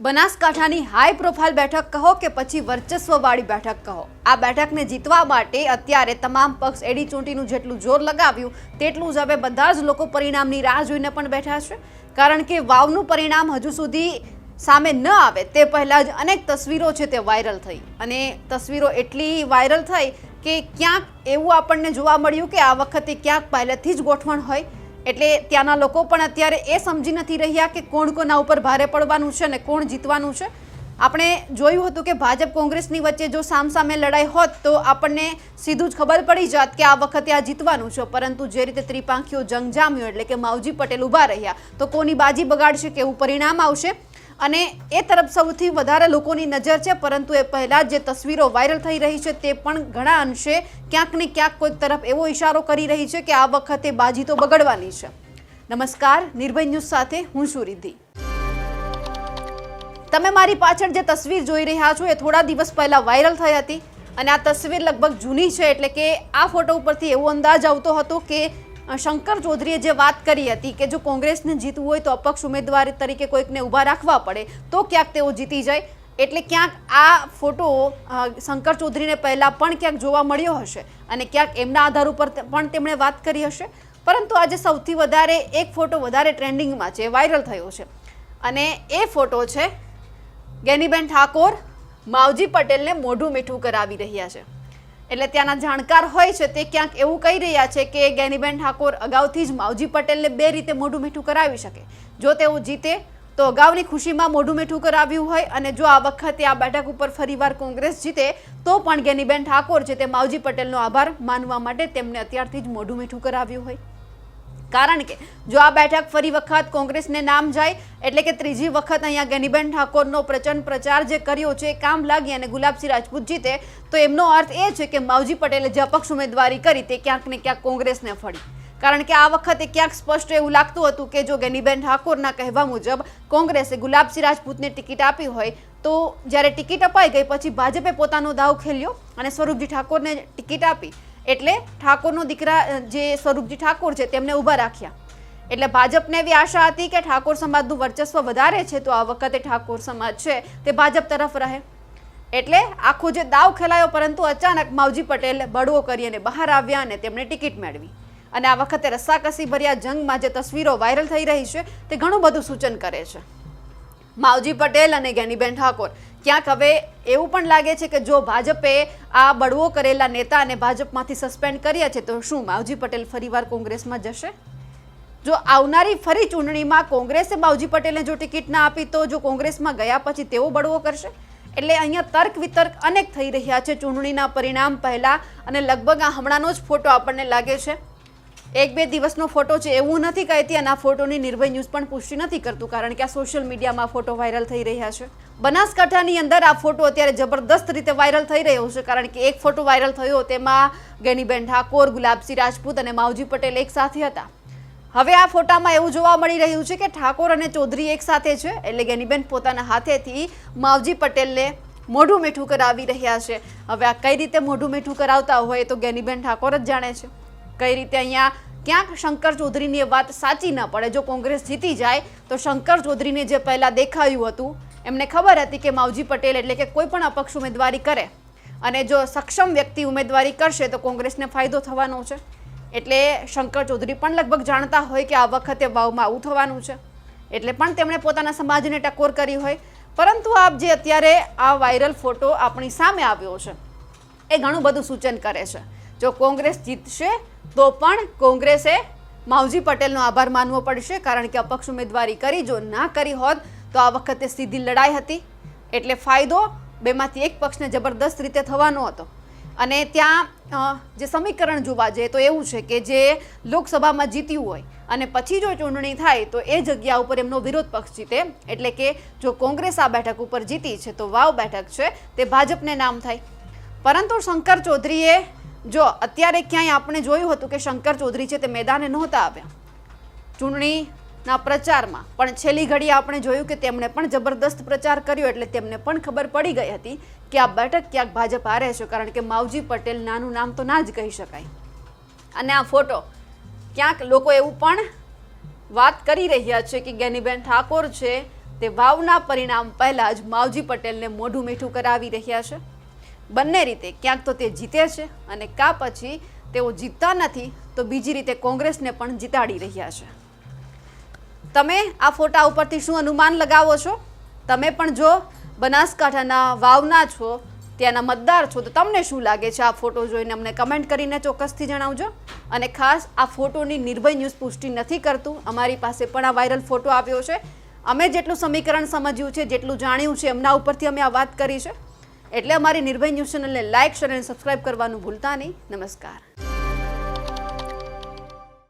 બનાસકાંઠાની high profile બેઠક કહો કે પછી વર્ચસ્વવાળી બેઠક કહો? આ બેઠકને જીતવા માટે અત્યારે તમામ પક્ષ એડી ચૂંટણીનું જેટલું જોર લગાવ્યું, તેટલું જ હવે બધા જ લોકો પરિણામની રાહ જોઈને પણ બેઠા છે. કારણ કે વાવનું પરિણામ હજુ સુધી સામે ન આવે, તે પહેલાં જ અનેક તસવીરો છે તે વાયરલ થઈ. અને તસવીરો એટલી વાયરલ થઈ કે ક્યાંક એવું આપણને જોવા મળ્યું કે આ વખતે ક્યાંક પહેલેથી જ ગોઠવણ હોય એટલે ત્યાંના લોકો પણ અત્યારે એ સમજી નથી રહ્યા કે કોણ કોના ઉપર ભારે પડવાનું છે અને કોણ જીતવાનું છે. આપણે જોયું હતું કે ભાજપ કોંગ્રેસની વચ્ચે જો સામસામે લડાઈ હોત તો આપણને સીધું જ ખબર પડી જાત કે આ વખતે આ જીતવાનું છે. પરંતુ જે રીતે ત્રિપાંખીઓ જંગ જામ્યો એટલે કે માવજી પટેલ ઊભા રહ્યા, તો કોની બાજી બગાડશે, કેવું પરિણામ આવશે? અને એ તરફ સૌથી વધારે લોકોની નજર છે, પરંતુ એ પહેલાં જે તસવીરો વાયરલ થઈ રહી છે તે પણ ઘણા અંશે ક્યાંક ને ક્યાંક કોઈક તરફ એવો ઇશારો કરી રહી છે કે આ વખતે બાજી તો બગડવાની છે. નમસ્કાર, નિર્ભય ન્યૂઝ સાથે હું છું રિદ્ધિ. તમે મારી પાછળ જે તસવીર જોઈ રહ્યા છો એ થોડા દિવસ પહેલા વાયરલ થઈ હતી અને આ તસવીર લગભગ જૂની છે એટલે કે આ ફોટો ઉપરથી એવો અંદાજ આવતો હતો કે શંકર ચૌધરીએ જે વાત કરી હતી કે જો કોંગ્રેસને જીતવું હોય તો અપક્ષ ઉમેદવાર તરીકે કોઈકને ઊભા રાખવા પડે, તો ક્યાંક તેઓ જીતી જાય. એટલે ક્યાંક આ ફોટો શંકર ચૌધરીને પહેલાં પણ ક્યાંક જોવા મળ્યો હશે અને ક્યાંક એમના આધાર ઉપર પણ તેમણે વાત કરી હશે. પરંતુ આજે સૌથી વધારે એક ફોટો વધારે ટ્રેન્ડિંગમાં છે, વાયરલ થયો છે. અને એ ફોટો છે, ગેનીબેન ઠાકોર, માવજી પટેલને મોઢું મીઠું કરાવી રહ્યા છે. એટલે ત્યાંના જાણકાર હોય છે, તે ક્યાંક એવું કહી રહ્યા છે કે ગેનીબેન ઠાકોર અગાઉથી જ માવજી પટેલને બે રીતે મોઢું મીઠું કરાવી શકે. જો તેઓ જીતે, તો અગાઉની ખુશીમાં મોઢું મીઠું કરાવ્યું હોય અને જો આ વખતે આ બેઠક ઉપર ફરીવાર કોંગ્રેસ જીતે, તો પણ ગેનીબેન ઠાકોર છે તે માવજી પટેલનો આભાર માનવા માટે તેમને અત્યારથી જ મોઢું મીઠું કરાવ્યું હોય. કારણ કે જો આ બેઠક ફરી વખત કોંગ્રેસને નામ જાય, એટલે કે ત્રીજી વખત અહીંયા ગેનીબેન ઠાકોરનો પ્રચંડ પ્રચાર જે કર્યો છે એ કામ લાગી અને ગુલાબસિંહ રાજપૂત જીતે, તો એમનો અર્થ એ છે કે માવજી પટેલે જે અપક્ષ ઉમેદવારી કરી તે ક્યાંક ને ક્યાંક કોંગ્રેસને ફળી. કારણ કે આ વખતે ક્યાંક સ્પષ્ટ એવું લાગતું હતું કે જો ગેનીબેન ઠાકોરના કહેવા મુજબ કોંગ્રેસે ગુલાબસિંહ રાજપૂતને ટિકિટ આપી હોય, તો જ્યારે ટિકિટ અપાઈ ગઈ પછી ભાજપે પોતાનો દાવ ખેલ્યો અને સ્વરૂપજી ઠાકોરને ટિકિટ આપી. એટલે ઠાકોરનો દીકરા જે સ્વરૂપજી ઠાકોર છે, તેમને ઊભા રાખ્યા. એટલે ભાજપને એવી આશા હતી કે ઠાકોર સમાજનું વર્ચસ્વ વધારે છે, તો આ વખતે ઠાકોર સમાજ છે, તે ભાજપ તરફ રહે. એટલે આખો જે દાવ ખેલાયો, પરંતુ અચાનક માવજી પટેલ બળવો કરી અને બહાર આવ્યા અને તેમણે ટિકિટ મેળવી. અને આ વખતે રસ્સાકસી ભર્યા જંગમાં જે તસવીરો વાયરલ થઈ રહી છે, તે ઘણું બધું સૂચન કરે છે. માવજી પટેલ અને જ્ઞાનીબેન ઠાકોર ક્યાંક હવે એવું પણ લાગે છે કે જો ભાજપે આ બળવો કરેલા નેતાને ભાજપમાંથી સસ્પેન્ડ કર્યા છે, તો શું માવજી પટેલ ફરીવાર કોંગ્રેસમાં જશે? જો આવનારી ફરી ચૂંટણીમાં કોંગ્રેસે માવજી પટેલને જો ટિકિટ ના આપી, તો જો કોંગ્રેસમાં ગયા પછી તેઓ બળવો કરશે? એટલે અહીંયા તર્ક વિતર્ક અનેક થઈ રહ્યા છે ચૂંટણીના પરિણામ પહેલા, અને લગભગ આ હમણાંનો જ ફોટો આપણને લાગે છે. એક બે દિવસનો ફોટો છે, એવું નથી કહેતી અને આ ફોટોની નિર્ભય ન્યૂઝ પણ પુષ્ટિ નથી કરતું, કારણ કે આ સોશિયલ મીડિયામાં ફોટો વાયરલ થઈ રહ્યા છે. બનાસકાંઠાની અંદર આ ફોટો અત્યારે જબરદસ્ત રીતે વાયરલ થઈ રહ્યો છે, કારણ કે એક ફોટો વાયરલ થયો, તેમાં ગેનીબેન ઠાકોર, ગુલાબસિંહ રાજપૂત અને માવજી પટેલ એક સાથે હતા. હવે આ ફોટામાં એવું જોવા મળી રહ્યું છે કે ઠાકોર અને ચૌધરી એક સાથે છે, એટલે ગેનીબેન પોતાના હાથેથી માવજી પટેલને મોઢું મીઠું કરાવી રહ્યા છે. હવે આ કઈ રીતે મોઢું મીઠું કરાવતા હોય તો ગેનીબેન ઠાકોર જ જાણે છે. કઈ રીતે અહીંયા ક્યાંક શંકર ચૌધરીની એ વાત સાચી ન પડે. જો કોંગ્રેસ જીતી જાય, તો શંકર ચૌધરીને જે પહેલાં દેખાયું હતું, એમને ખબર હતી કે માવજી પટેલ એટલે કે કોઈ પણ અપક્ષ ઉમેદવારી કરે. અને જો સક્ષમ વ્યક્તિ ઉમેદવારી કરશે, તો કોંગ્રેસને ફાયદો થવાનો છે. એટલે શંકર ચૌધરી પણ લગભગ જાણતા હોય કે આ વખતે વાવમાં આવું થવાનું છે. એટલે પણ તેમણે પોતાના સમાજને ટકોર કરી હોય. પરંતુ આપ જે અત્યારે આ વાયરલ ફોટો આપણી સામે આવ્યો છે, એ ઘણું બધું સૂચન કરે છે. જો કોંગ્રેસ જીતશે, તો પણ કોંગ્રેસે માવજી પટેલનો આભાર માનવો પડશે, કારણ કે અપક્ષ ઉમેદવારી કરી, જો ના કરી હોત, તો આ વખતે સીધી લડાઈ હતી. એટલે ફાયદો બેમાંથી એક પક્ષને જબરદસ્ત રીતે થવાનો હતો. અને ત્યાં જે સમીકરણ જોવા જઈએ, તો એવું છે કે જે લોકસભામાં જીત્યું હોય, અને પછી જો ચૂંટણી થાય, તો એ જગ્યા ઉપર એમનો વિરોધ પક્ષ જીતે. એટલે કે જો કોંગ્રેસ આ બેઠક ઉપર જીતી છે, તો વાવ બેઠક છે, તે ભાજપને નામ થાય. પરંતુ શંકર ચૌધરીએ જો અત્યારે ક્યાંય આપણે જોયું હતું કે શંકર ચૌધરી છે તે મેદાને નહોતા આવ્યા ચૂંટણીના પ્રચારમાં. પણ છેલ્લી ઘડી આપણે જોયું કે તેમણે પણ જબરદસ્ત પ્રચાર કર્યો એટલે તેમને પણ ખબર પડી ગઈ હતી કે આ બેઠક ક્યાંક ભાજપ હારે છે, કારણ કે માવજી પટેલ નાનું નામ તો ના જ કહી શકાય. અને આ ફોટો ક્યાંક લોકો એવું પણ વાત કરી રહ્યા છે કે ગેનીબેન ઠાકોર છે તે વાવના પરિણામ પહેલાં જ માવજી પટેલને મોઢું મીઠું કરાવી રહ્યા છે. બંને રીતે ક્યાંક તો તે જીતે છે અને કા પછી તેઓ જીતતા નથી, તો બીજી રીતે કોંગ્રેસને પણ જીતાડી રહ્યા છે. તમે આ ફોટા ઉપરથી શું અનુમાન લગાવો છો? તમે પણ જો બનાસકાંઠાના વાવના છો, ત્યાંના મતદાર છો, તો તમને શું લાગે છે આ ફોટો જોઈને અમને કમેન્ટ કરીને ચોક્કસથી જણાવજો. અને ખાસ આ ફોટોની નિર્ભય ન્યૂઝ પુષ્ટિ નથી કરતું, અમારી પાસે પણ આ વાયરલ ફોટો આવ્યો છે. અમે જેટલું સમીકરણ સમજ્યું છે, જેટલું જાણ્યું છે, એમના ઉપરથી અમે આ વાત કરી છે. એટલે અમારી નિર્ભય ન્યૂઝ ચેનલને લાઇક શેર અને સબસ્ક્રાઇબ કરવાનું ભૂલતા નહીં. નમસ્કાર.